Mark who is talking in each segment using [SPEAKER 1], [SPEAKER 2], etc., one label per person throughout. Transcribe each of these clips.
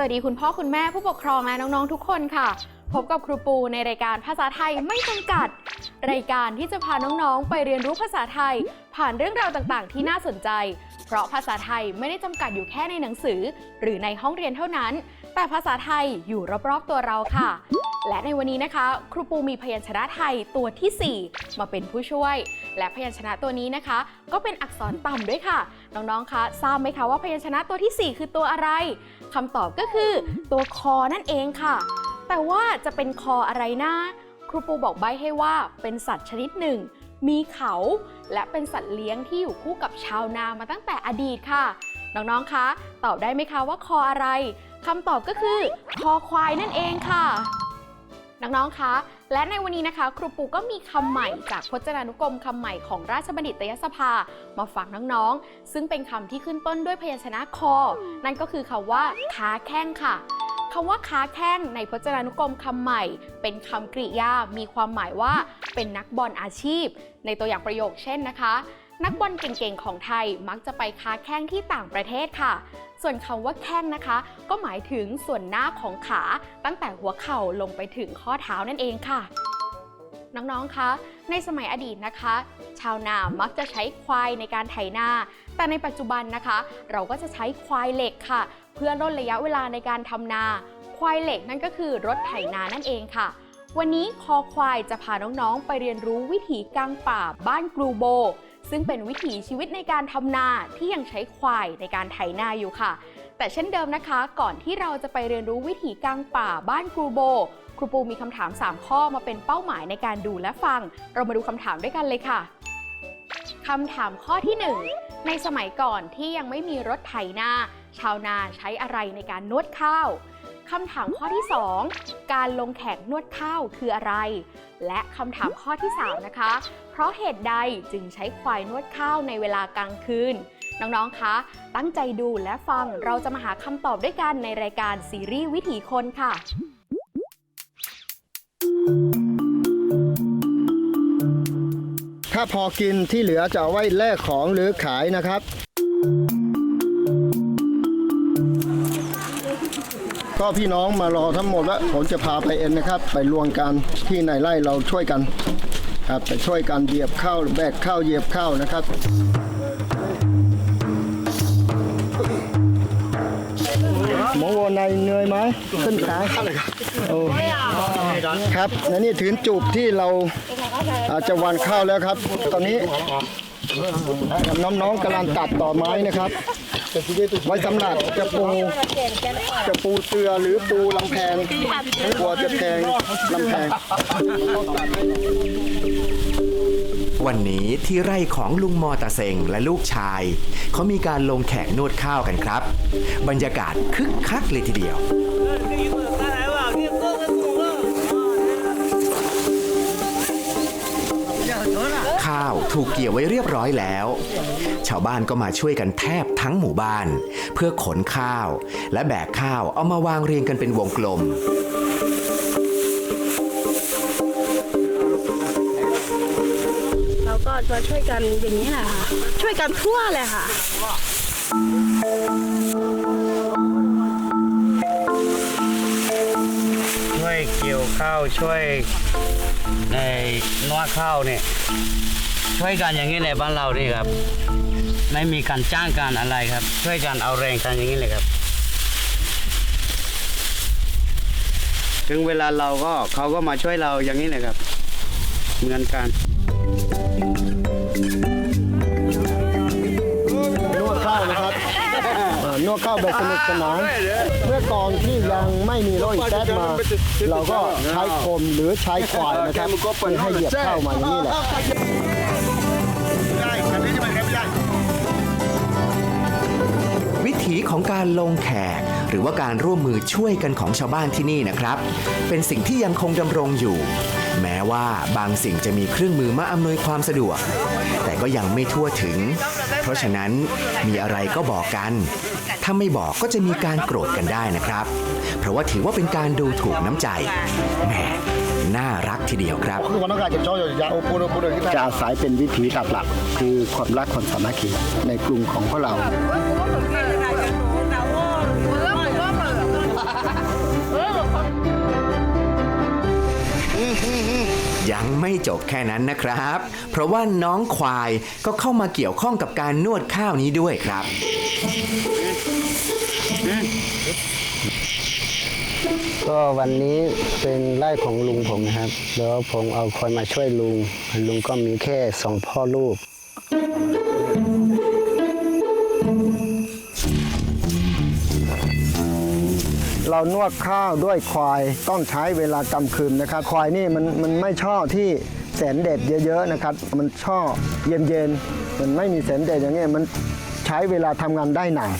[SPEAKER 1] วัสดีคุณพ่อคุณแม่ผู้ปกครองและน้องๆทุกคนค่ะ พบกับครูปูในรายการภาษาไทยไม่จำกัด รายการที่จะพาน้องๆ ไปเรียนรู้ภาษาไทย ผ่านเรื่องราวต่างๆ ที่น่าสนใจ เพราะภาษาไทยไม่ได้จำกัดอยู่แค่ในหนังสือ หรือในห้องเรียนเท่านั้น แต่ภาษาไทยอยู่รอบๆตัวเราค่ะ และในวันนี้นะคะ ครูปูมีพยัญชนะไทยตัวทีสี่4 มาเป็นผู้ช่วย และพยัญชนะตัวนี้นะคะ ก็เป็นอักษรต่ำด้วยค่ะ น้องๆคะทราบไหมคะว่าพยัญชนะตัวทีสี่4 คือตัวอะไร คำตอบก็คือตัวคอนั่นเองค่ะ แต่ว่าจะเป็นคออะไรนะครูปูบอกใบ้ให้ว่าเป็นสัตว์ชนิดหนึ่ง มีเขาและเป็นสัตว์เลี้ยงที่อยู่คู่กับชาวนามาตั้งแต่อดีตค่ะ น้องๆ คะ ตอบได้ไหมคะว่าคออะไรคำตอบก็คือ คอควายนั่นเองค่ะ น้องๆ คะ และในวันนี้นะคะ ครูปูก็มีคำใหม่จากพจนานุกรมคำใหม่ของราชบัณฑิตยสภา มาฝากน้องๆ ซึ่งเป็นคำที่ขึ้นต้นด้วยพยัญชนะคอ นั่นก็คือคำว่าค้าแข้งค่ะคำว่าค้าแข้งในพจนานุกรมคำใหม่ เป็นคำกริยา มีความหมายว่า เป็นนักบอลอาชีพ ในตัวอย่างประโยคเช่นนะคะ นักบอลเก่งๆของไทยมักจะไปค้าแข้งที่ต่างประเทศค่ะ ส่วนคำว่าแข้งนะคะ ก็หมายถึงส่วนหน้าของขา ตั้งแต่หัวเข่าลงไปถึงข้อเท้านั่นเองค่ะน้อง ๆ คะ ในสมัยอดีตนะคะ ชาวนามักจะใช้ควายในการไถนา แต่ในปัจจุบันนะคะ เราก็จะใช้ควายเหล็กค่ะ เพื่อลดระยะเวลาในการทำนา ควายเหล็กนั่นก็คือรถไถนานั่นเองค่ะ วันนี้คอควายจะพาน้อง ๆ ไปเรียนรู้วิถีกลางป่าบ้านกรูโบ ซึ่งเป็นวิถีชีวิตในการทำนาที่ยังใช้ควายในการไถนาอยู่ค่ะ แต่เช่นเดิมนะคะ ก่อนที่เราจะไปเรียนรู้วิถีกลางป่าบ้านครูโบ ครูปูมีคำถาม 3 ข้อมาเป็นเป้าหมายในการดูและฟัง เรามาดูคำถามด้วยกันเลยค่ะคำถามข้อที่ 1 ในสมัยก่อนที่ยังไม่มีรถไถนา ชาวนาใช้อะไรในการนวดข้าว คำถามข้อที่ 2 การลงแขกนวดข้าวคืออะไร และคำถามข้อที่ 3 นะคะ เพราะเหตุใดจึงใช้ควายนวดข้าวในเวลากลางคืน น้อง ๆ คะ ตั้งใจดูและฟังเราจะมาหาคำตอบด้วยกันในรายการซีรีส์วิถีคนค่ะ
[SPEAKER 2] ถ้าพอกินที่เหลือจะไว้แลกของหรือขายนะครับ ก็พี่น้องมารอทั้งหมดแล้วผมจะพาไปเองนนะครับ ไปรวมกันที่ในไร่เราช่วยกันครับไปช่วยกันเหยียบข้าวแบกข้าวเหยียบข้าวนะครับหมอวัวในเหนื่อยไหมขึ้นขาโอ้ครับและนี่ถึงจุดที่เราอาจจะวานข้าวแล้วครับ ตอนนี้น้องๆกำลังตัดต่อไม้นะครับ ไว้สำหรับจะปูจะปูเตือหรือปูลำแพงกลัวจะแพงลำแพง
[SPEAKER 3] วันนี้ที่ไร่ของลุงมอตาเซงและลูกชาย เขามีการลงแขกนวดข้าวกันครับ บรรยากาศคึกคักเลยทีเดียว ถูกเกี่ยวไว้เรียบร้อยแล้ว ชาวบ้านก็มาช่วยกันแทบทั้งหมู่บ้าน เพื่อขนข้าว และแบกข้าวเอามาวางเรียงกันเป็นวงกลม
[SPEAKER 4] เราก็จะช่วยกันอย่างนี้แหละค่ะช่วยกันทั่วเลยค่ะ
[SPEAKER 5] ช่วยเกี่ยวข้าวช่วยในนวดข้าวเนี่ย ช่วยกันอย่างนี้ในบ้านเรานี่ครับ ไม่มีการจ้างการอะไรครับ ช่วยกันเอาแรงกันอย่างนี้เลยครับ ถึงเวลาเราก็เขาก็มาช่วยเราอย่างนี้เลยครับ เหมือนกัน
[SPEAKER 2] นวดข้าวนะครับนวดข้าวแบบสนุกสนานเมื่อก่อนที่ยังไม่มีรถอีแต๊ดมา เราก็ใช้คมหรือใช้ควายนะครับเพื่อให้เหยียบข้าวมาอย่างนี้แหละ
[SPEAKER 3] ถีของการลงแขก หรือว่าการร่วมมือช่วยกันของชาวบ้านที่นี่นะครับ เป็นสิ่งที่ยังคงดำรงอยู่ แม้ว่าบางสิ่งจะมีเครื่องมือมาอำนวยความสะดวก แต่ก็ยังไม่ทั่วถึง เพราะฉะนั้นมีอะไรก็บอกกัน ถ้าไม่บอกก็จะมีการโกรธกันได้นะครับ เพราะว่าถือว่าเป็นการดูถูกน้ำใจแหมน่ารักทีเดียวครับ
[SPEAKER 2] จะอาศัยเป็นวิถีหลักๆคือความรักความสามัคคีในกลุ่มของพวกเรา
[SPEAKER 3] ยังไม่จบแค่นั้นนะครับ เพราะว่าน้องควายก็เข้ามาเกี่ยวข้องกับการนวดข้าวนี้ด้วยครับ
[SPEAKER 6] ก็วันนี้เป็นไร่ของลุงผมนะครับแล้วผมเอาคนมาช่วยลุงลุงก็มีแค่สองพ่อลูก เรานวดข้าวด้วยควายต้องใช้เวลากลางคืนนะครับ ควายนี่มันมันไม่ชอบที่แสงแดดเยอะๆนะครับ มันชอบเย็นๆมันไม่มีแสงแดดอย่างเงี้ยมันใช้เวลาทำงานได้นาน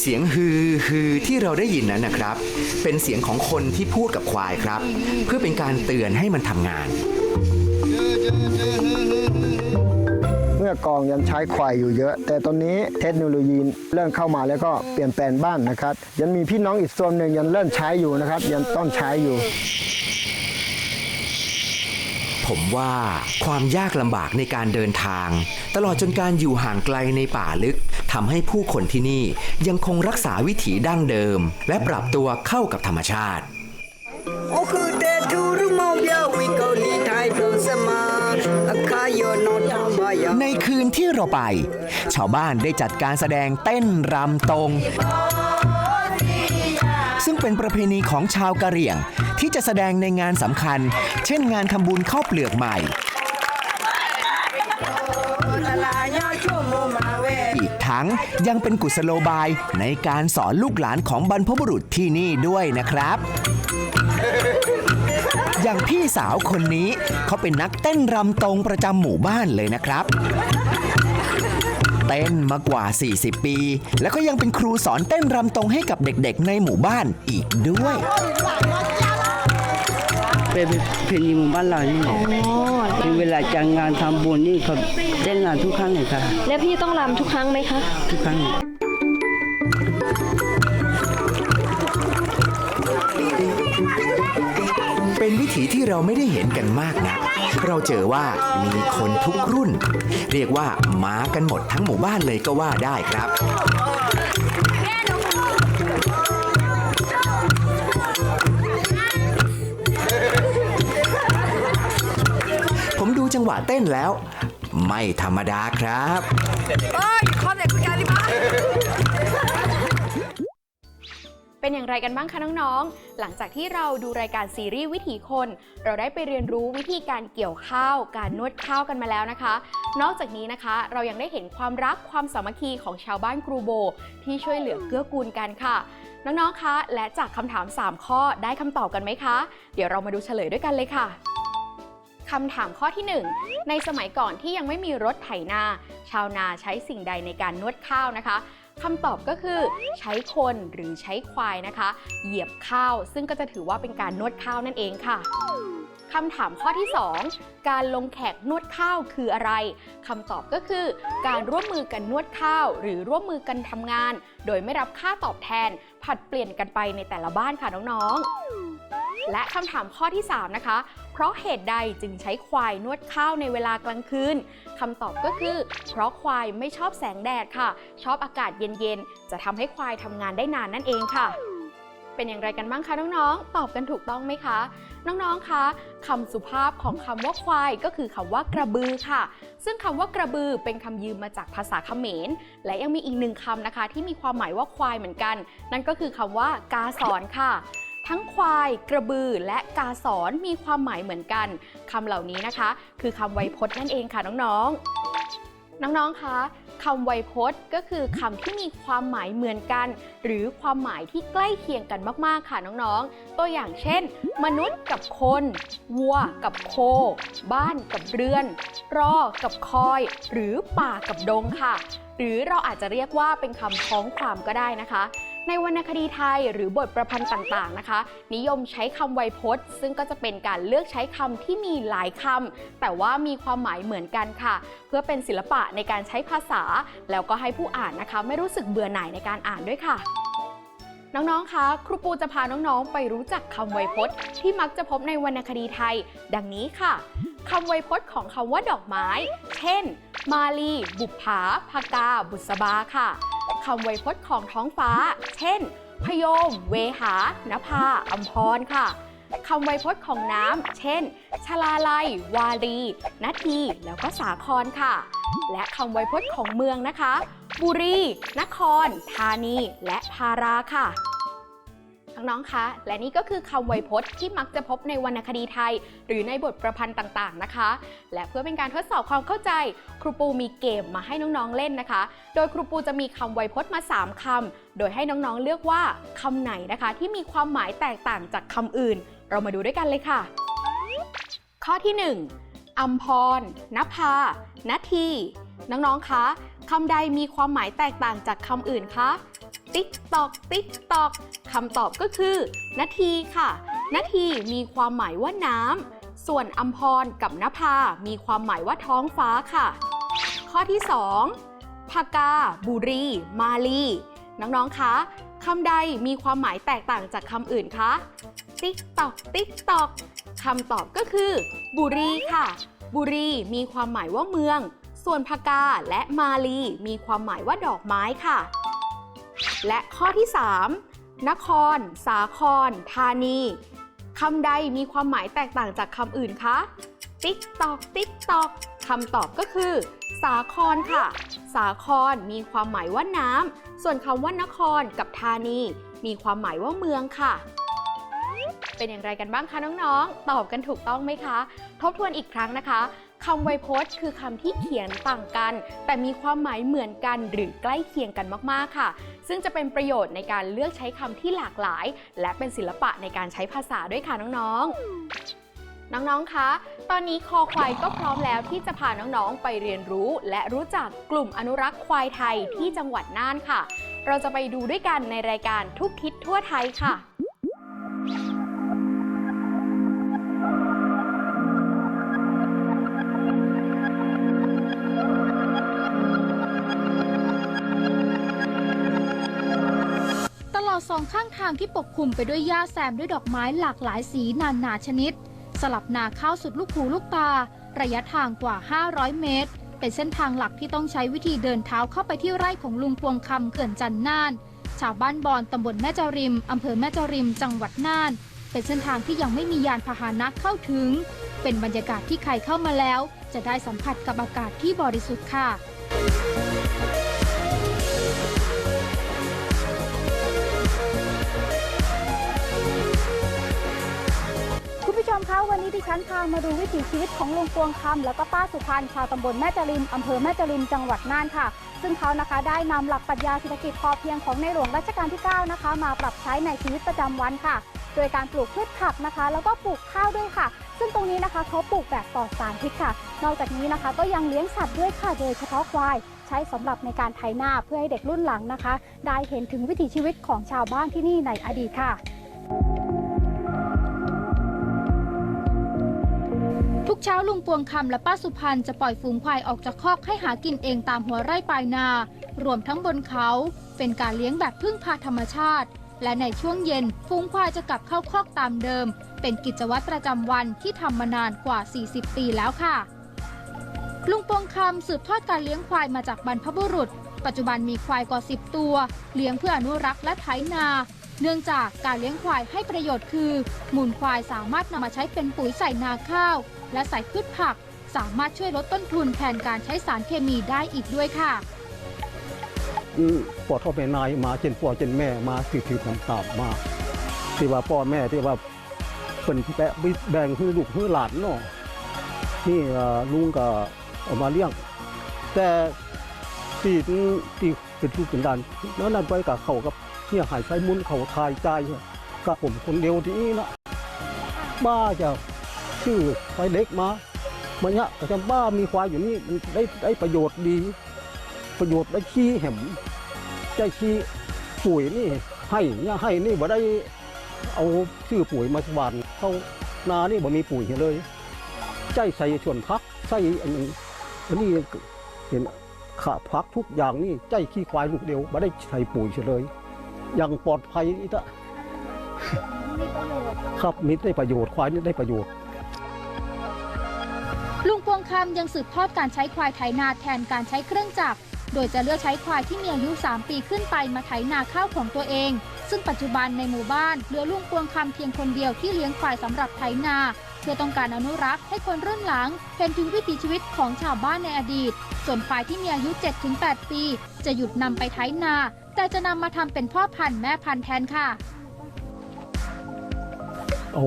[SPEAKER 3] เสียงฮือฮือที่เราได้ยินนั้นนะครับ เป็นเสียงของคนที่พูดกับควายครับ เพื่อเป็นการเตือนให้มันทำงาน
[SPEAKER 6] เมื่อกองยังใช้ควายอยู่เยอะ แต่ตอนนี้เทคโนโลยีเริ่มเข้ามาแล้วก็เปลี่ยนแปลงบ้านนะครับ ยังมีพี่น้องอีกส่วนหนึ่งยังเริ่มใช้อยู่นะครับ ยังต้องใช้อยู่
[SPEAKER 3] ผมว่าความยากลำบากในการเดินทาง ตลอดจนการอยู่ห่างไกลในป่าลึกทำให้ผู้คนที่นี่ยังคงรักษาวิถีดั้งเดิม และปรับตัวเข้ากับธรรมชาติ
[SPEAKER 7] Oku
[SPEAKER 3] ในคืนที่เราไป ชาวบ้านได้จัดการแสดงเต้นรำตรง ซึ่งเป็นประเพณีของชาวกะเหรี่ยงที่จะแสดงในงานสำคัญ เช่นงานทำบุญข้าวเปลือกใหม่ อีกทั้งยังเป็นกุศโลบายในการสอนลูกหลานของบรรพบุรุษที่นี่ด้วยนะครับ อย่างพี่สาวคนนี้ เขาเป็นนักเต้นรำตรงประจำหมู่บ้านเลยนะครับ เต้นมากว่า 40 ปี แล้วก็ยังเป็นครูสอนเต้นรำตรงให้กับเด็กๆ ในหมู่บ้านอีกด้วย
[SPEAKER 8] เป็นเพลงหมู่บ้านเรานี่แหละคือเวลาจัดงานทำบุญนี่เขาเต้นงานทุกครั้งเลยค่ะ
[SPEAKER 4] แล้วพี่ต้องรำทุกครั้งไหมคะ
[SPEAKER 8] ทุกครั้ง
[SPEAKER 3] ถีที่เราไม่ได้เห็นกันมากนะเราเจอว่ามีคนทุกรุ่น เรียกว่ามากันหมดทั้งหมู่บ้านเลยก็ว่าได้ครับผมดูจังหวะเต้นแล้ว ไม่ธรรมดาครับ
[SPEAKER 1] เเป็นอย่างไรกันบ้างคะน้องๆ หลังจากที่เราดูรายการซีรีส์วิถีคน เราได้ไปเรียนรู้วิธีการเกี่ยวข้าว การนวดข้าวกันมาแล้วนะคะ นอกจากนี้นะคะเรายังได้เห็นความรักความสามัคคีของชาวบ้านกรูโบ ที่ช่วยเหลือเกื้อกูลกันค่ะ น้องๆ คะ และจากคำถาม 3 ข้อได้คำตอบกันไหมคะ เดี๋ยวเรามาดูเฉลยด้วยกันเลยค่ะคำถามข้อที่ 1 ในสมัยก่อนที่ยังไม่มีรถไถนา ชาวนาใช้สิ่งใดในการนวดข้าวนะคะ คำตอบก็คือใช้คนหรือใช้ควายนะคะ เหยียบข้าว ซึ่งก็จะถือว่าเป็นการนวดข้าวนั่นเองค่ะคำถามข้อที่ 2 การลงแขกนวดข้าวคืออะไรคำตอบก็คือ การร่วมมือกันนวดข้าว หรือร่วมมือกันทำงาน โดยไม่รับค่าตอบแทน ผัดเปลี่ยนกันไปในแต่ละบ้านค่ะน้องๆและคำถามข้อที่ 3 นะคะ เพราะเหตุใดจึงใช้ควายนวดข้าวในเวลากลางคืนคำตอบก็คือ เพราะควายไม่ชอบแสงแดดค่ะ ชอบอากาศเย็นๆ จะทำให้ควายทำงานได้นานนั่นเองค่ะ เป็นอย่างไรกันบ้างคะน้องๆ ตอบกันถูกต้องไหมคะ น้องๆ คะคำสุภาพของคำว่าควายก็คือคำว่ากระบือค่ะ ซึ่งคำว่ากระบือเป็นคำยืมมาจากภาษาเขมร และยังมีอีกหนึ่งคำนะคะ ที่มีความหมายว่าควายเหมือนกัน นั่นก็คือคำว่ากาสอนค่ะ ทั้งควาย กระบือ และกาสอนมีความหมายเหมือนกันคำเหล่านี้นะคะ คือคำไวยพจน์นั่นเองค่ะน้องๆ น้องๆคะคำไวยพจน์ก็คือคำที่มีความหมายเหมือนกัน หรือความหมายที่ใกล้เคียงกันมากๆค่ะน้องๆ ตัวอย่างเช่น มนุษย์กับคน วัวกับโค บ้านกับเรือน รอกับคอย หรือป่ากับดงค่ะ หรือเราอาจจะเรียกว่าเป็นคำพ้องความก็ได้นะคะ ในวรรณคดีไทยหรือบทประพันธ์ต่างๆนะคะ นิยมใช้คำไวยพจน์ ซึ่งก็จะเป็นการเลือกใช้คำที่มีหลายคำแต่ว่ามีความหมายเหมือนกันค่ะ เพื่อเป็นศิลปะในการใช้ภาษา แล้วก็ให้ผู้อ่านนะคะ ไม่รู้สึกเบื่อหน่ายในการอ่านด้วยค่ะ น้อง ๆ คะ ครูปูจะพาน้อง ๆ ไปรู้จักคำไวยพจน์ ที่มักจะพบในวรรณคดีไทย ดังนี้ค่ะ คำไวยพจน์ของคำว่าดอกไม้ เช่น มาลี บุปผาพากา บุษบาค่ะ คำไวยพจน์ของท้องฟ้า เช่น พยม เวหานภาอัมพรค่ะคำไวยพจน์ของน้ำ เช่น ชลาลัย วารีนาที แล้วก็สาครค่ะ และคำไวยพจน์ของเมืองนะคะ บุรี นคร ธานี และพาราค่ะ น้องๆ คะ และนี่ก็คือคำไวยพจน์ที่มักจะพบในวรรณคดีไทย หรือในบทประพันธ์ต่างๆ นะคะ และเพื่อเป็นการทดสอบความเข้าใจ ครูปูมีเกมมาให้น้องๆ เล่นนะคะ โดยครูปูจะมีคำไวยพจน์มา 3คำโดยให้น้องๆ เลือกว่าคำไหนนะคะ ที่มีความหมายแตกต่างจากคำอื่น เรามาดูด้วยกันเลยค่ะ ข้อที่ 1อัมพรนภานาที น้องๆ คะคำใดมีความหมายแตกต่างจากคำอื่นคะ ติ๊กตอกติ๊กตอกคำตอบก็คือนาทีค่ะ นาทีมีความหมายว่าน้ำส่วนอัมพรกับนภา มีความหมายว่าท้องฟ้าค่ะ ข้อที่ 2พากา บุรี มาลี น้องๆคะคำใดมีความหมายแตกต่างจากคำอื่นคะติ๊กตอกติ๊กตอกคำตอบก็คือ บุรีค่ะ บุรีมีความหมายว่าเมือง ส่วนพากาและมาลีมีความหมายว่าดอกไม้ค่ะ และข้อที่ 3 นคร สาคร ธานีคำใดมีความหมายแตกต่างจากคำอื่นคะ ติ๊กตอก ติ๊กตอกคำตอบก็คือ สาครค่ะ สาครมีความหมายว่าน้ำ ส่วนคำว่านครกับธานี มีความหมายว่าเมืองค่ะ เป็นอย่างไรกันบ้างคะน้องๆ ตอบกันถูกต้องไหมคะ ทบทวนอีกครั้งนะคะคำไวยพจน์คือคำที่เขียนต่างกัน แต่มีความหมายเหมือนกันหรือใกล้เคียงกันมากๆค่ะ ซึ่งจะเป็นประโยชน์ในการเลือกใช้คำที่หลากหลาย และเป็นศิลปะในการใช้ภาษาด้วยค่ะน้องๆน้อง ๆ คะ ตอนนี้คอควายก็พร้อมแล้วที่จะพาน้อง ๆ ไปเรียนรู้และรู้จักกลุ่มอนุรักษ์ควายไทยที่จังหวัดน่านค่ะ เราจะไปดูด้วยกันในรายการทุกทิศทั่วไทยค่ะ
[SPEAKER 9] อดสองข้างทางที่ปกคลุมไปด้วยหญ้าแซมด้วยดอกไม้หลากหลายสีนานาชนิด สลับนาข้าวสุดลูกหูลูกตา ระยะทางกว่า 500 เมตร เป็นเส้นทางหลักที่ต้องใช้วิธีเดินเท้าเข้าไปที่ไร่ของลุงพวงคำเขื่อนจันน่าน ชาวบ้านบอนตำบลแม่จริมอำเภอแม่จริม จังหวัดน่าน เป็นเส้นทางที่ยังไม่มียานพาหนะเข้าถึง เป็นบรรยากาศที่ใครเข้ามาแล้ว จะได้สัมผัสกับอากาศที่บริสุทธิ์ค่ะ
[SPEAKER 10] ผู้ชมคะวันนี้ดิฉันพามาดูวิถีชีวิตของลุงปวงคำแล้วก็ป้าสุพรรณชาวตำบลแม่จริมอำเภอแม่จริมจังหวัดน่านค่ะ ซึ่งเขานะคะได้นำหลักปรัชญาเศรษฐกิจพอเพียงของในหลวงรัชกาลที่ 9 นะคะ มาปรับใช้ในชีวิตประจำวันค่ะ โดยการปลูกพืชผักนะคะ แล้วก็ปลูกข้าวด้วยค่ะ ซึ่งตรงนี้นะคะเขาปลูกแบบปลอดสารพิษค่ะ นอกจากนี้นะคะก็ยังเลี้ยงสัตว์ด้วยค่ะโดยเฉพาะควายใช้สำหรับในการไถนาเพื่อให้เด็กรุ่นหลังนะคะ ได้เห็นถึงวิถีชีวิตของชาวบ้านที่นี่ในอดีตค่ะ
[SPEAKER 9] ทุกเช้าลุงปวงคำและป้าสุพรรณจะปล่อยฝูงควายออกจากคอกให้หากินเองตามหัวไร่ปลายนา รวมทั้งบนเขา เป็นการเลี้ยงแบบพึ่งพาธรรมชาติ และในช่วงเย็นฝูงควายจะกลับเข้าคอกตามเดิม เป็นกิจวัตรประจำวันที่ทำมานานกว่า 40 ปีแล้วค่ะ ลุงปวงคำสืบทอดการเลี้ยงควายมาจากบรรพบุรุษ ปัจจุบันมีควายกว่า 10 ตัว เลี้ยงเพื่ออนุรักษ์และไถนาเนื่องจากการเลี้ยงควายให้ประโยชน์คือ มูลควายสามารถนำมาใช้เป็นปุ๋ยใส่นาข้าว และใส่พืชผัก สามารถช่วยลดต้นทุนแทนการใช้สารเคมีได้อีกด้วยค่ะ
[SPEAKER 6] อืมพ่อท่อแม่นายมาเจนพ่อเจนแม่มาถือถือตามตามๆมาที่ว่าพ่อแม่ที่ว่าเป็นแปะแบ่งคือลูกคือหลานเนาะนี่ลุงก็มาเลี้ยง แต่ที่ที่เป็นลูกเป็นหลานแล้วนั่นไปกับเขากับเนี่ยหายใช้มุนเขาทายใจกับผมคนเดียวที่นี่นะบ้าจะ ชื่อควายเล็กมามันเนี่ยก็จะบ้ามีควายอยู่นี่มันได้ได้ประโยชน์ดี ประโยชน์ได้ขี้แหมใจขี้ปุ๋ยนี่ให้เนี่ยให้นี่บ่ได้เอาชื่อปุ๋ยมาหวานเข้านานี่บ่มีปุ๋ยเลย ใจใส่ส่วนพักใส่อันนี้อันนี้เห็นขาพักทุกอย่างนี่ใจขี้ควายลูกเดียวบ่ได้ใส่ปุ๋ยเลยอย่างปลอดภัยนี่ละครับมีได้ประโยชน์ควายนี่ได้ประโยชน์
[SPEAKER 9] คำยังสืบทอดการใช้ควายไถนาแทนการใช้เครื่องจักร โดยจะเลือกใช้ควายที่มีอายุ 3 ปีขึ้นไปมาไถนาข้าวของตัวเอง ซึ่งปัจจุบันในหมู่บ้านเหลือลุงปวงคำเพียงคนเดียวที่เลี้ยงควายสำหรับไถนาเพื่อต้องการอนุรักษ์ให้คนรุ่นหลังเห็นถึงวิถีชีวิตของชาวบ้านในอดีต ส่วนควายที่มีอายุ 7-8 ปี จะหยุดนำไปไถนา แต่จะนำมาทำเป็นพ่อพันธุ์แม่พันธุ์แทนค่ะ
[SPEAKER 6] เอา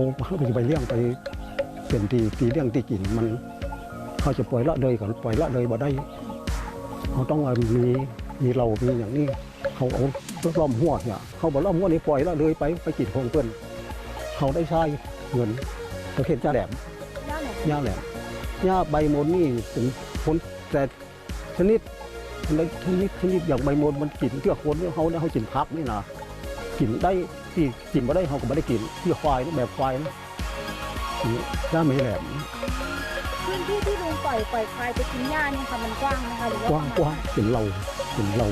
[SPEAKER 6] ไปเลี้ยงไปเป็นตีตีเลี้ยงตีกินมัน เขาจะปล่อยละเลยก่อนปล่อยละเลยบ่ได้เขาต้องเอามีมีเรามีอย่างนี้เขาเอาล้อมหัวเนี่ยเขาบอกล้อมหัวนี่ปล่อยละเลยไปไปกินของเพื่อนเขาได้ใช้เงินประเทศจ้าแหลมย่าแหลมย่าใบมนนี่เป็นผลแต่ชนิดอะไรชนิดชนิดอย่างใบมนมันกินเพื่อคนเนี่ยเขาเนี่ยเขากินพักนี่นะกินได้ที่กินมาได้เขาก็ไม่ได้กินเพื่อควายนะแบบควายนะนี่ย่าไม่แหลม
[SPEAKER 10] พื้นที่ที่ลุงปล่อยปล่อยควายไปกินหญ้าเนี่ยค่ะมันกว้างนะคะหรือว่าก
[SPEAKER 6] ว้างกว้างเป็นเราเป็นเรา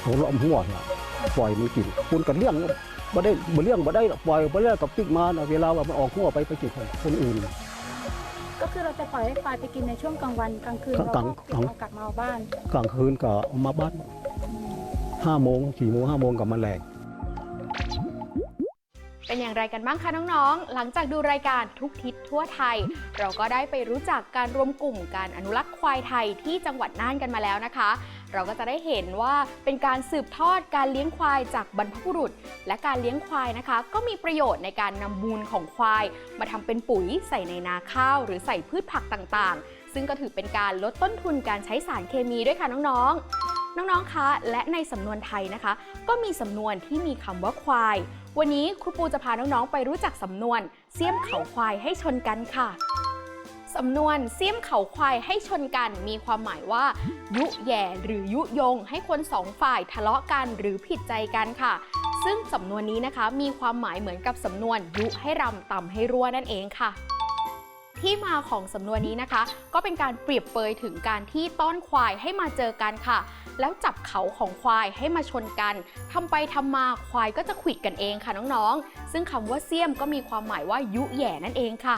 [SPEAKER 6] เขาล้อมหัวเนี่ยปล่อยมันกินคุณกันเลี้ยงบ่ได้บ่เลี้ยงบ่ได้หรอกปล่อยบ่เลี้ยงกับปิ๊กมาน่ะเวลาว่ามันออกหัวไปไปกินของคนอื่น
[SPEAKER 10] ก็คือเราจะปล่อยให้ควายไปกินในช่วงกลางวันกลางคืน
[SPEAKER 6] กลาง
[SPEAKER 10] เราก็
[SPEAKER 6] กลาง
[SPEAKER 10] เอากลับมาเอาบ้าน
[SPEAKER 6] กลางคืนก็เอามาบ้านห้าโมงสี่โมงห้าโมงกับมาแหลก
[SPEAKER 1] เป็นอย่างไรกันบ้างคะน้องๆ หลังจากดูรายการทุกทิศทั่วไทย เราก็ได้ไปรู้จักการรวมกลุ่มการอนุรักษ์ควายไทยที่จังหวัดน่านกันมาแล้วนะคะ เราก็จะได้เห็นว่าเป็นการสืบทอดการเลี้ยงควายจากบรรพบุรุษ และการเลี้ยงควายนะคะ ก็มีประโยชน์ในการนำมูลของควาย มาทำเป็นปุ๋ยใส่ในนาข้าว หรือใส่พืชผักต่างๆ ซึ่งก็ถือเป็นการลดต้นทุนการใช้สารเคมีด้วยค่ะน้องๆ น้องๆ คะ และในสำนวนไทยนะคะ ก็มีสำนวนที่มีคำว่าควาย วันนี้ครูปูจะพาน้องๆไปรู้จักสำนวนเสี้ยมเขาควายให้ชนกันค่ะสำนวนเสี้ยมเขาควายให้ชนกัน มีความหมายว่า ยุแย่หรือยุยง ให้คนสองฝ่ายทะเลาะกันหรือผิดใจกันค่ะ ซึ่งสำนวนนี้นะคะ มีความหมายเหมือนกับสำนวนยุให้รำต่ำให้รั่วนั่นเองค่ะที่มาของสำนวนนี้นะคะ ก็เป็นการเปรียบเปยถึงการที่ต้อนควายให้มาเจอกันค่ะ แล้วจับเขาของควายให้มาชนกันทำไปทำมาควายก็จะขวิดกันเองค่ะน้องๆ ซึ่งคำว่าเสี้ยมก็มีความหมายว่ายุแย่นั่นเองค่ะ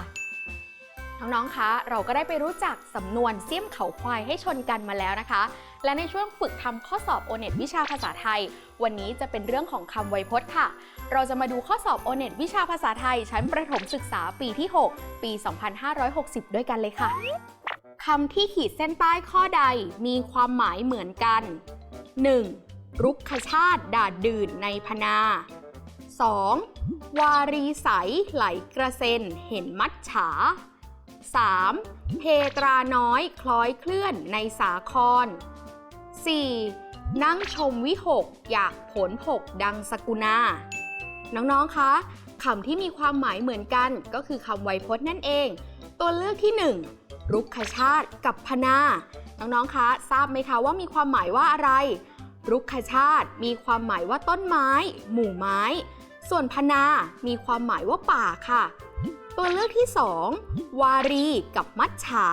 [SPEAKER 1] น้องๆ คะ เราก็ได้ไปรู้จักสำนวนเสี้ยมเขาควายให้ชนกันมาแล้วนะคะ และในช่วงฝึกทำข้อสอบโอเน็ตวิชาภาษาไทย วันนี้จะเป็นเรื่องของคำไวยพจน์ค่ะ เราจะมาดูข้อสอบโอเน็ตวิชาภาษาไทยชั้นประถมศึกษาปีที่ 6 ปี 2560 ด้วยกันเลยค่ะ คำที่ขีดเส้นใต้ข้อใดมีความหมายเหมือนกัน 1. รุกขชาติดาดดื่นในพนา 2. วารีใสไหลกระเซ็นเห็นมัดฉา 3. เพตราน้อยคล้อยเคลื่อนในสาคร 4. นั่งชมวิหกอยากผลหกดังสกุณาน้อง ๆ คะคำที่มีความหมายเหมือนกันก็คือคำไวยพจน์นั่นเอง ตัวเลือกที่ 1 รุกขชาติกับพนา น้องๆ คะทราบไหมคะว่ามีความหมายว่าอะไร รุกขชาติมีความหมายว่าต้นไม้ หมู่ไม้ ส่วนพนามีความหมายว่าป่าค่ะ ตัวเลือกที่ 2 วารีกับมัจฉา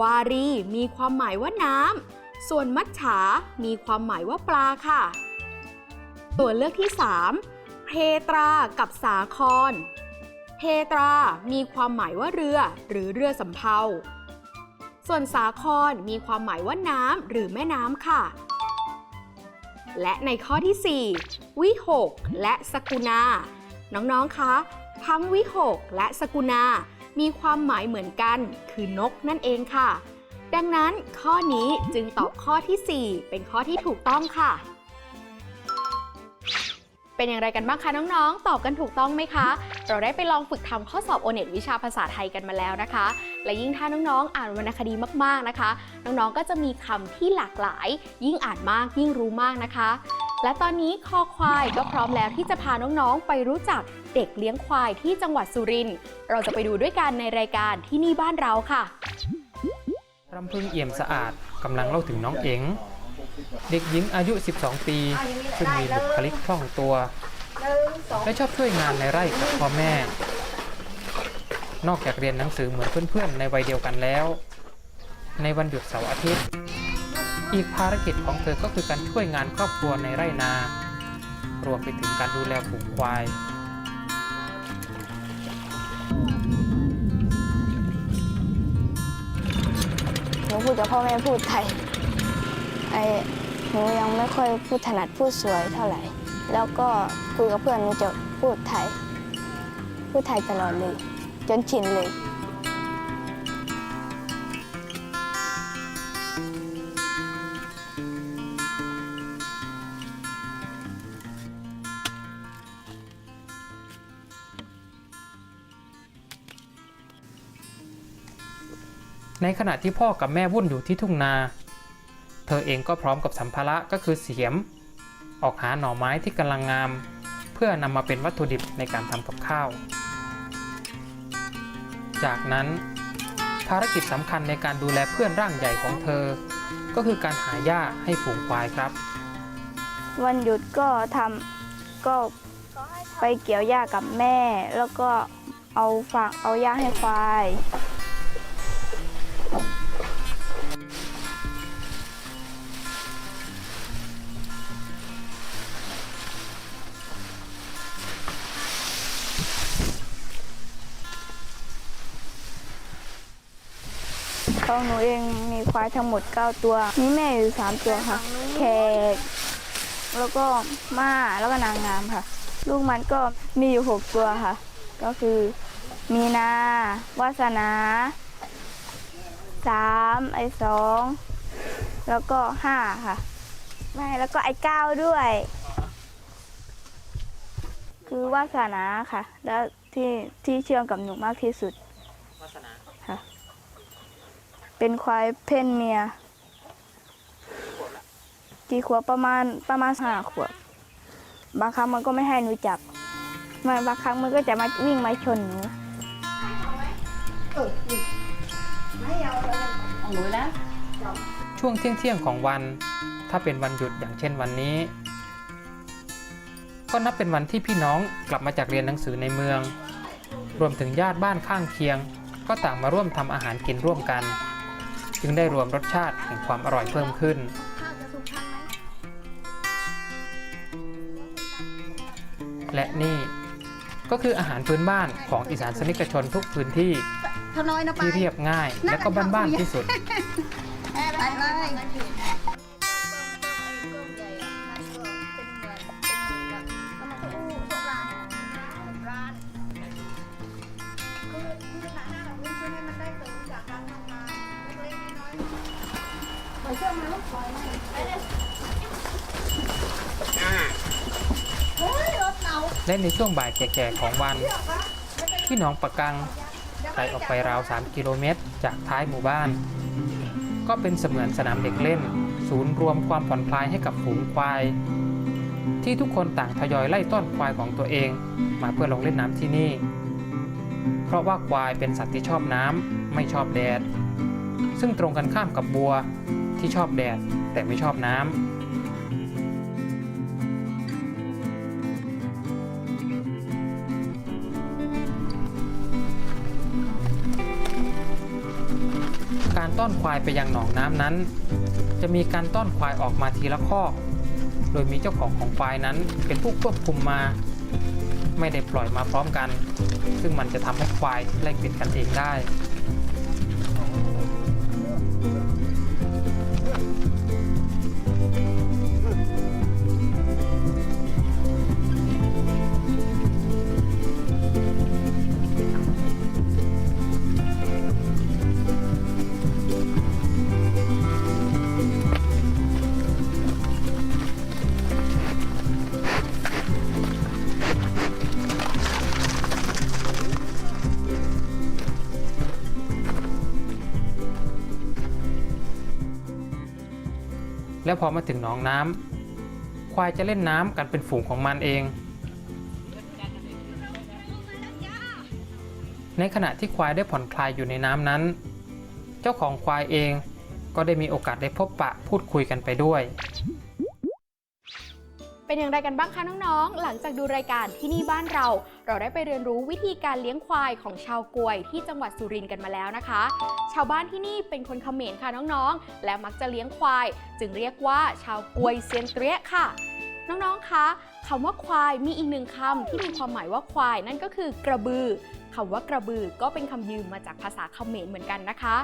[SPEAKER 1] วารีมีความหมายว่าน้ำ ส่วนมัจฉามีความหมายว่าปลาค่ะ ตัวเลือกที่ 3เพตรากับสาคร เพตรา มีความหมายว่าเรือ หรือเรือสำเภา ส่วนสาครมีความหมายว่าน้ำหรือแม่น้ำค่ะ และในข้อที่ 4 วิหก และสกุณา น้องๆ คะ ทั้งวิหก และสกุณา มีความหมายเหมือนกัน คือนกนั่นเองค่ะ ดังนั้นข้อนี้จึงตอบข้อที่ 4 เป็นข้อที่ถูกต้องค่ะ เป็นอย่างไรกันบ้างคะน้องๆ ตอบกันถูกต้องไหมคะ เราได้ไปลองฝึกทำข้อสอบโอเน็ตวิชาภาษาไทยกันมาแล้วนะคะ และยิ่งถ้าน้องๆ อ่านวรรณคดีมากๆนะคะ น้องๆ ก็จะมีคำที่หลากหลาย ยิ่งอ่านมากยิ่งรู้มากนะคะ และตอนนี้คอควายก็พร้อมแล้วที่จะพาน้องๆ ไปรู้จักเด็กเลี้ยงควายที่จังหวัดสุรินทร์ เราจะไปดูด้วยกันในรายการที่นี่บ้านเราค่ะ
[SPEAKER 11] รำพึงเอี่ยมสะอาดกำลังเล่าถึงน้องเอ๋ง เด็กหญิงอายุ 12 ปี ซึ่งมีบุคลิกคล่องตัว และชอบช่วยงานในไร่กับพ่อแม่ นอกจากเรียนหนังสือเหมือนเพื่อนๆ ในวัยเดียวกันแล้ว ในวันหยุดเสาร์อาทิตย์ อีกภารกิจของเธอก็คือการช่วยงานครอบครัวในไร่นา รวมไปถึงการดูแลฝูงควาย
[SPEAKER 12] หนูพูดกับพ่อแม่พูดไทย ไอหนูยังไม่ค่อยพูดถนัดพูดสวยเท่าไหร่ แล้วก็คุยกับเพื่อนหนูจะพูดไทย พูดไทยตลอดเลย จนชินเลย
[SPEAKER 11] ในขณะที่พ่อกับแม่วุ่นอยู่ที่ทุ่งนา เธอเองก็พร้อมกับสัมภาระก็คือเสียม ออกหาหน่อไม้ที่กำลังงาม เพื่อนำมาเป็นวัตถุดิบในการทำกับข้าว จากนั้น ภารกิจสำคัญในการดูแลเพื่อนร่างใหญ่ของเธอ ก็คือการหาหญ้าให้ฝูงควายครับ
[SPEAKER 12] วันหยุดก็ทำก็ไปเกี่ยวหญ้ากับแม่ แล้วก็เอาฝากเอาหญ้าให้ควาย ของหนูเองมีควายทั้งหมด 9 ตัว มีแม่อยู่ 3 ตัวค่ะ แขก แล้วก็ม่าแล้วก็นางงามค่ะ ลูกมันก็มีอยู่ 6 ตัวค่ะ ก็คือมีนา วาสนาสามไอสองแล้วก็ห้าค่ะ ไม่แล้วก็ไอเก้าด้วย คือวาสนาค่ะ แล้วที่ที่เชื่อมกับหนูมากที่สุด ค่ะ เป็นควายเพศเมีย กี่ขวบประมาณประมาณห้าขวบบางครั้งมันก็ไม่ให้หนูจับมันบางครั้งมันก็จะมาวิ่งมาชนหนู
[SPEAKER 11] ช่วงเที่ยงๆของวัน ถ้าเป็นวันหยุดอย่างเช่นวันนี้ ก็นับเป็นวันที่พี่น้องกลับมาจากเรียนหนังสือในเมือง รวมถึงญาติบ้านข้างเคียง ก็ต่างมาร่วมทำอาหารกินร่วมกัน จึงได้รวมรสชาติแห่งความอร่อยเพิ่มขึ้น และนี่ก็คืออาหารพื้นบ้านของอีสานสนิกชนทุกพื้นที่ที่เรียบง่ายและก็บ้านๆที่สุด และในช่วงบ่ายแก่ๆของวัน ที่หนองปะกังไกลออกไปราว 3 กิโลเมตร จากท้ายหมู่บ้าน ก็เป็นเสมือนสนามเด็กเล่น ศูนย์รวมความผ่อนคลายให้กับฝูงควาย ที่ทุกคนต่างทยอยไล่ต้อนควายของตัวเอง มาเพื่อลงเล่นน้ำที่นี่ เพราะว่าควายเป็นสัตว์ที่ชอบน้ำไม่ชอบแดด ซึ่งตรงกันข้ามกับบัวที่ชอบแดดแต่ไม่ชอบน้ำ ต้อนควายไปยังหนองน้ำนั้น จะมีการต้อนควายออกมาทีละข้อ โดยมีเจ้าของของควายนั้นเป็นผู้ควบคุมมา ไม่ได้ปล่อยมาพร้อมกัน ซึ่งมันจะทำให้ควายไล่กวิดกันเองได้ แล้วพอมาถึงหนองน้ำควายจะเล่นน้ำกันเป็นฝูงของมันเอง ในขณะที่ควายได้ผ่อนคลายอยู่ในน้ำนั้น เจ้าของควายเองก็ได้มีโอกาสได้พบปะพูดคุยกันไปด้วย
[SPEAKER 1] เป็นอย่างไรกันบ้างคะน้องๆ หลังจากดูรายการที่นี่บ้านเรา เราได้ไปเรียนรู้วิธีการเลี้ยงควายของชาวกวยที่จังหวัดสุรินทร์กันมาแล้วนะคะ ชาวบ้านที่นี่เป็นคนเขมรค่ะน้องๆ และมักจะเลี้ยงควาย จึงเรียกว่าชาวกวยเซียนเตรียค่ะ น้องๆ คะคำว่าควายมีอีกหนึ่งคำที่มีความหมายว่าควายนั่นก็คือกระบือคำว่ากระบือก็เป็นคำยืมมาจากภาษาเขมรเหมือนกันนะคะ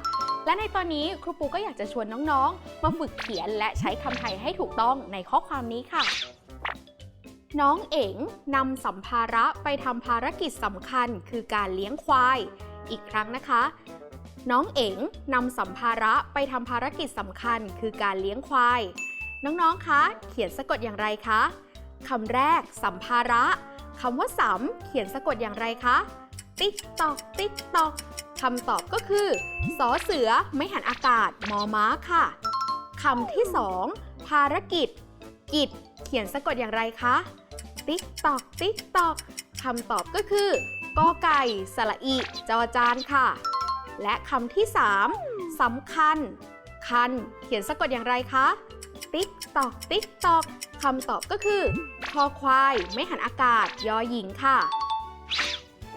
[SPEAKER 1] และในตอนนี้ครูปูก็อยากจะชวนน้องๆ มาฝึกเขียนและใช้คำไทยให้ถูกต้องในข้อความนี้ค่ะ น้องเอ๋งนำสัมภาระไปทำภารกิจสำคัญคือการเลี้ยงควาย อีกครั้งนะคะ น้องเอ๋งนำสัมภาระไปทำภารกิจสำคัญคือการเลี้ยงควาย น้องๆ คะ เขียนสะกดอย่างไรคะคำแรกสัมภาระคำว่าสัมเขียนสะกดอย่างไรคะ ติ๊กตอก ติ๊กตอกคำตอบก็คือสอเสือไม่หันอากาศมอม้าค่ะคำที่สองภารกิจ กิจ เขียนสะกดอย่างไรคะ ติ๊กตอก ติ๊กตอกคำตอบก็คือกอไก่สระอีจอจานค่ะ และคำที่ 3สำคัญ คัน เขียนสะกดอย่างไรคะ ติ๊กตอก ติ๊กตอกคำตอบก็คือคอควาย ไม่หันอากาศ ยอหญิงค่ะ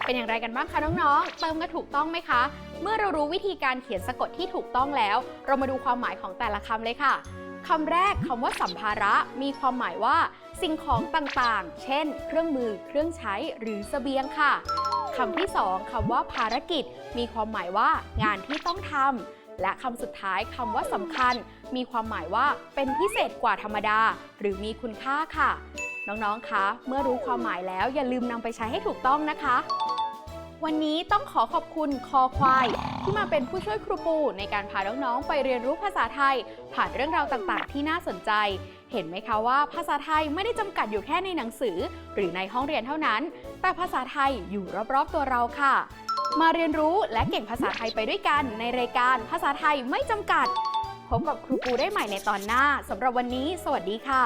[SPEAKER 1] เป็นอย่างไรกันบ้างคะน้องๆ เติมกันถูกต้องไหมคะ เมื่อเรารู้วิธีการเขียนสะกดที่ถูกต้องแล้ว เรามาดูความหมายของแต่ละคำเลยค่ะ คำแรกคำว่าสัมภาระมีความหมายว่า สิ่งของต่างๆ เช่น เครื่องมือ เครื่องใช้หรือเสบียงค่ะคำที่สองคำว่าภารกิจ มีความหมายว่า งานที่ต้องทำและคำสุดท้ายคำว่าสำคัญ มีความหมายว่า เป็นพิเศษกว่าธรรมดา หรือมีคุณค่าค่ะ น้องๆ คะ เมื่อรู้ความหมายแล้วอย่าลืมนำไปใช้ให้ถูกต้องนะคะ วันนี้ต้องขอขอบคุณคอควาย ที่มาเป็นผู้ช่วยครูปูในการพาน้องๆไปเรียนรู้ภาษาไทย ผ่านเรื่องราวต่างๆ ที่น่าสนใจ เห็นไหมคะว่าภาษาไทยไม่ได้จำกัดอยู่แค่ในหนังสือ หรือในห้องเรียนเท่านั้น แต่ภาษาไทยอยู่รอบๆตัวเราค่ะ มาเรียนรู้และเก่งภาษาไทยไปด้วยกัน ในรายการภาษาไทยไม่จำกัดพบกับครูปูได้ใหม่ในตอนหน้าสำหรับวันนี้ สวัสดีค่ะ